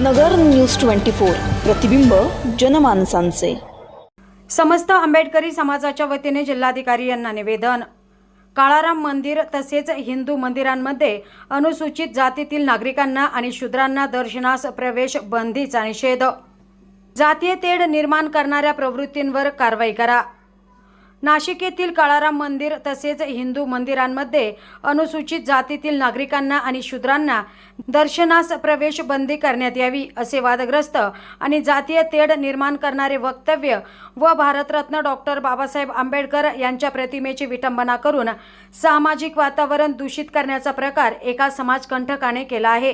नगर news twenty four. प्रतिबिंब जनमानसांचे. समस्त आंबेडकरी समाजाच्या वतीने जिल्हाधिकारी यांना निवेदन. काळाराम मंदिर तसेच हिंदू मंदिरांमध्ये अनुसूचित जातीतील नागरिकांना आणि शूद्रांना दर्शनास प्रवेश बंदीचा निषेध. जातीय तेढ निर्माण करणाऱ्या प्रवृत्तींवर कारवाई करा. नाशिक येथील काळाराम मंदिर तसेच हिंदू मंदिरांमध्ये अनुसूचित जातीतील नागरिकांना आणि शूद्रांना दर्शनास प्रवेश बंदी करण्यात यावी असे वादग्रस्त आणि जातीय तेढ निर्माण करणारे वक्तव्य व भारतरत्न डॉक्टर बाबासाहेब आंबेडकर यांच्या प्रतिमेची विटंबना करून सामाजिक वातावरण दूषित करण्याचा प्रकार एका समाजकंठकाने केला आहे.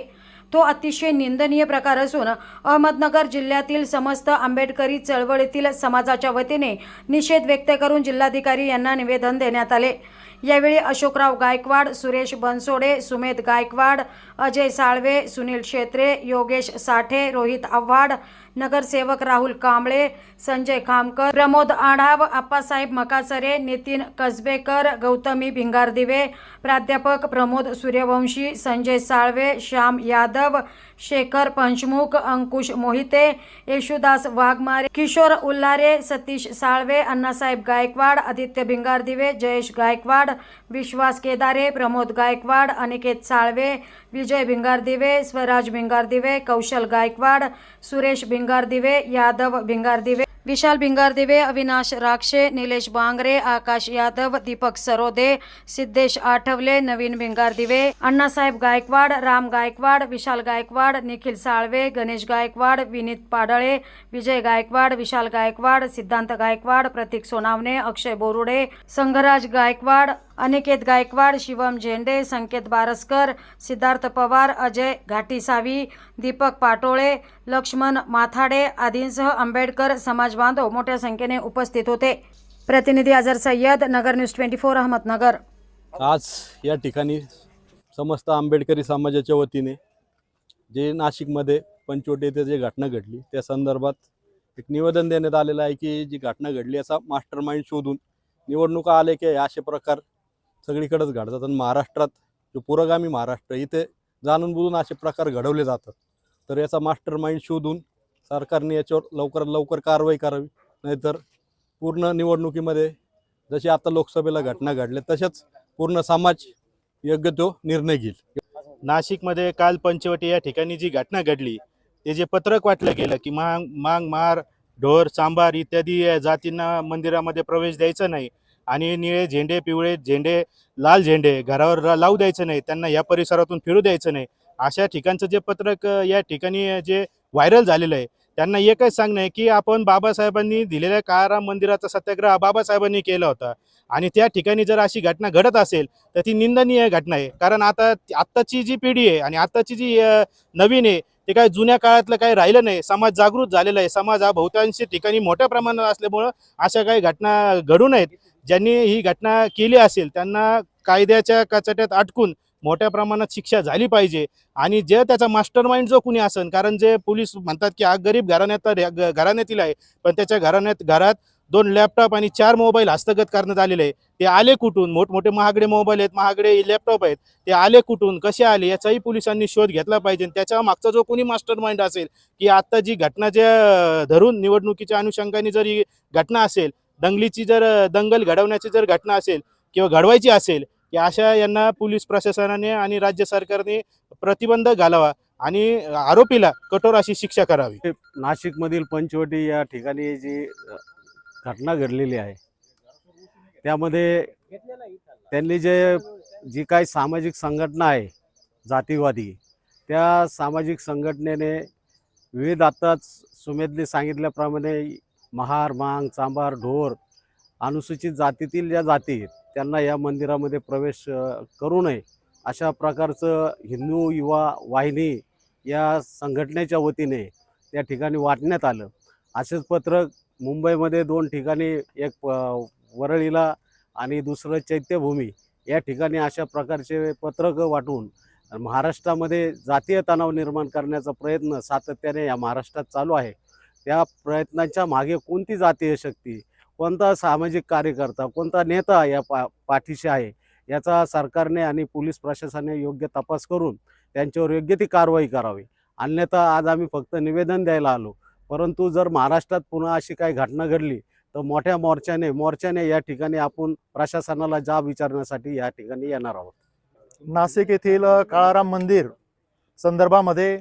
तो अतिशय निंदनीय प्रकार असून अहमदनगर जिल्ह्यातील समस्त आंबेडकरी चळवळीतील समाजाच्या वतीने निषेध व्यक्त करून जिल्हाधिकारी यांना निवेदन देण्यात आले. यावेळी अशोकराव गायकवाड सुरेश बनसोडे सुमेध गायकवाड अजय साळवे सुनील शेत्रे योगेश साठे रोहित आव्हाड नगरसेवक राहुल कांबळे संजय खामकर प्रमोद आढाव आप्पासाहेब मकासरे नितीन कसबेकर गौतमी भिंगारदिवे प्राध्यापक प्रमोद सूर्यवंशी संजय साळवे श्याम यादव शेखर पंचमुख अंकुश मोहिते येशुदास वाघमारे किशोर उल्हारे सतीश साळवे अण्णासाहेब गायकवाड आदित्य भिंगारदिवे जयेश गायकवाड विश्वास केदारे प्रमोद गायकवाड अनिकेत साळवे विजय भिंगारदिवे स्वराज भिंगारदिवे कौशल गायकवाड सुरेश भिंगारदिवे यादव भिंगारदिवे विशाल भिंगारदिवे अविनाश राक्षे निलेश बांगरे आकाश यादव दीपक सरोदे सिद्धेश आठवले नवीन भिंगारदिवे अण्णासाहेब गायकवाड राम गायकवाड विशाल गायकवाड निखिल साळवे गणेश गायकवाड विनीत पाडळे विजय गायकवाड विशाल गायकवाड सिद्धांत गायकवाड प्रतीक सोनावणे अक्षय बोरुडे संघराज गायकवाड अनिकेत गायकवाड शिवम झेंडे संकेत बारसकर सिद्धार्थ पवार अजय घाटीसावी दीपक पाटोळे लक्ष्मण माथाडे आदींसह आंबेडकर समाज बांधव मोठ्या संख्येने उपस्थित होते. प्रतिनिधी Ajar Sayyad Nagar news twenty four Ahmednagar. आज या ठिकाणी समस्त आंबेडकरी समाजाच्या वतीने जे नाशिकमध्ये पंचवटी येथे जे घटना घडली त्या संदर्भात एक निवेदन देण्यात आलेलं आहे की जी घटना घडली याचा मास्टर माइंड शोधून निवडणुका आले की असे प्रकार सगळीकडेच घडतात. आणि महाराष्ट्रात जो पुरोगामी महाराष्ट्र इथे जाणून बुजून असे प्रकार घडवले जातात. तर याचा मास्टर माइंड शोधून सरकारने याच्यावर लवकरात लवकर कारवाई करावी. नाहीतर पूर्ण निवडणुकीमध्ये जशी आता लोकसभेला घटना घडल्या तशाच पूर्ण समाज योग्य तो निर्णय घेईल. नाशिकमध्ये काल पंचवटी या ठिकाणी जी घटना घडली ते जे पत्रक वाटलं गेलं की मांग मांग मार ढोर सांबार इत्यादी जातींना मंदिरामध्ये प्रवेश द्यायचा नाही आणि निळे झेंडे पिवळे झेंडे लाल झेंडे घरावर लावू द्यायचं नाही त्यांना या परिसरातून फिरू द्यायचं नाही अशा ठिकाणचं जे पत्रक या ठिकाणी जे व्हायरल झालेलं आहे त्यांना एकच सांगणं आहे की आपण बाबासाहेबांनी दिलेल्या काळाराम मंदिराचा सत्याग्रह बाबासाहेबांनी केला होता. आणि त्या ठिकाणी जर अशी घटना घडत असेल तर ती निंदनीय घटना आहे. कारण आता आत्ताची जी पिढी आहे आणि आत्ताची जी नवीन आहे ते काय जुन्या काळातलं काही राहिलं नाही. समाज जागृत झालेला आहे. समाज हा बहुतांशी ठिकाणी मोठ्या प्रमाणात असल्यामुळं अशा काही घटना घडू नयेत. ज्यांनी ही घटना केली असेल त्यांना कायद्याच्या कचाट्यात अटकून मोठ्या प्रमाणात शिक्षा झाली पाहिजे. आणि जे त्याचा मास्टर माइंड जो कुणी असेल कारण जे पोलीस म्हणतात की हा गरीब घराण्यात ग- घराण्यातील आहे. पण त्याच्या घराण्यात घरात दोन लॅपटॉप आणि चार मोबाईल हस्तगत करण्यात आलेले आहे ते आले कुठून? मोठमोठे महागडे मोबाईल आहेत महागडे लॅपटॉप आहेत. ते आले कुठून? कसे आले? याचाही पोलिसांनी शोध घेतला पाहिजे. त्याच्या मागचा जो कोणी मास्टर माइंड असेल की आत्ता जी घटना ज्या धरून निवडणुकीच्या अनुषंगाने जर ही घटना असेल दंगलीची जर दंगल घडवण्याची जर घटना असेल किंवा घडवायची असेल की अशा यांना पोलीस प्रशासनाने आणि राज्य सरकारने प्रतिबंध घालावा आणि आरोपीला कठोर अशी शिक्षा करावी. नाशिकमधील पंचवटी या ठिकाणी जी घटना घडलेली आहे त्यामध्ये त्यांनी जे जी काही सामाजिक संघटना आहे जातीवादी त्या सामाजिक संघटनेने विविध आत्ताच सुमेधने सांगितल्याप्रमाणे महार मांग चांबार ढोर अनुसूचित जातीतील ज्या जाती आहेत त्यांना या मंदिरामध्ये प्रवेश करू नये. अशा प्रकारचं हिंदू युवा वाहिनी या संघटनेच्या वतीने त्या ठिकाणी वाटण्यात आलं. असेच पत्रक मुंबईमध्ये दोन ठिकाणी एक वरळीला आणि दुसरं चैत्यभूमी या ठिकाणी अशा प्रकारचे पत्रकं वाटून महाराष्ट्रामध्ये जातीय तणाव निर्माण करण्याचा प्रयत्न सातत्याने या महाराष्ट्रात चालू आहे. त्या प्रयत्नांच्या मागे कोणती जातीय शक्ती कोणता सामाजिक कार्यकर्ता कोणता नेता या पा पाठीशी आहे याचा सरकारने आणि पोलीस प्रशासनाने योग्य तपास करून त्यांच्यावर योग्य ती कारवाई करावी. अन्यथा आज आम्ही फक्त निवेदन द्यायला आलो. परंतु जर महाराष्ट्रात पुन्हा अशी काही घटना घडली तर मोठ्या मोर्चाने मोर्चाने या ठिकाणी आपण प्रशासनाला जाब विचारण्यासाठी या ठिकाणी येणार आहोत. नाशिक येथील काळाराम मंदिर संदर्भामध्ये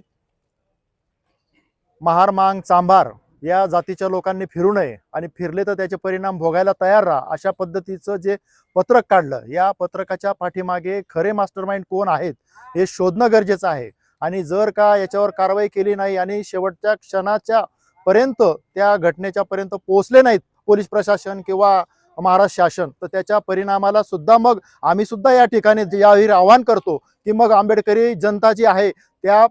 महार मांग चांभार या जातीच्या लोकांनी फिरू नये आणि फिरले तर त्याचे परिणाम भोगायला तयार राहा अशा पद्धतीचं जे पत्रक काढलं या पत्रकाच्या पाठीमागे खरे मास्टरमाइंड कोण आहेत हे शोधणं गरजेचं आहे. आणि जर का याच्यावर कारवाई केली नाही आणि शेवटच्या क्षणाच्या पर्यंत त्या घटनेच्या पर्यंत पोहोचले नाहीत पोलीस प्रशासन किंवा महाराष्ट्र शासन तर त्याच्या परिणामाला सुद्धा मग आम्ही सुद्धा या ठिकाणी यावेळी आवाहन करतो की मग आंबेडकरी जनता जी आहे त्या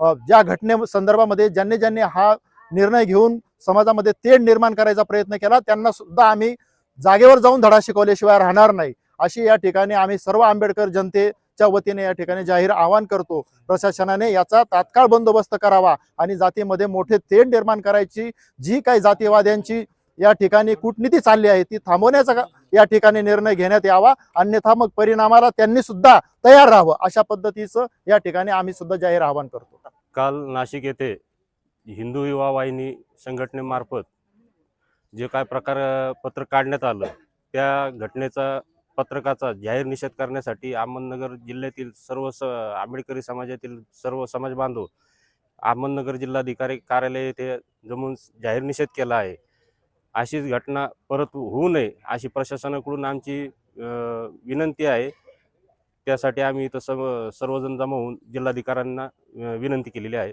ज्या घटने संदर्भामध्ये ज्यांनी ज्यांनी हा निर्णय घेऊन समाजामध्ये तेढ निर्माण करायचा प्रयत्न केला. त्यांना सुद्धा आम्ही जागेवर जाऊन धडा शिकवल्याशिवाय राहणार नाही. अशी या ठिकाणी आम्ही सर्व आंबेडकर जनतेच्या वतीने या ठिकाणी जाहीर आवाहन करतो. प्रशासनाने याचा तात्काळ बंदोबस्त करावा आणि जातीमध्ये मोठे तेढ निर्माण करायची जी काही जातीवाद्यांची या ठिकाणी कूटनीती चालली आहे ती थांबवण्याचा या ठिकाणी निर्णय घेण्यात यावा. अन्यथा मग परिणामाला त्यांनी सुद्धा तयार राहावं अशा पद्धतीचं या ठिकाणी आम्ही सुद्धा जाहीर आवाहन करतो. काल नाशिक येथे हिंदू युवा वाहिनी संघटनेमार्फत जे काय प्रकार पत्र काढण्यात आलं त्या घटनेचा पत्रकाचा जाहीर निषेध करण्यासाठी अहमदनगर जिल्ह्यातील सर्व स आंबेडकरी समाजातील सर्व समाज बांधव अहमदनगर जिल्हाधिकारी कार्यालय येथे जमून जाहीर निषेध केला आहे. अशीच घटना परत होऊ नये अशी प्रशासनाकडून आमची विनंती आहे. त्यासाठी आम्ही इथं सर्व सर्वजण जमा होऊन जिल्हाधिकाऱ्यांना विनंती केलेली आहे.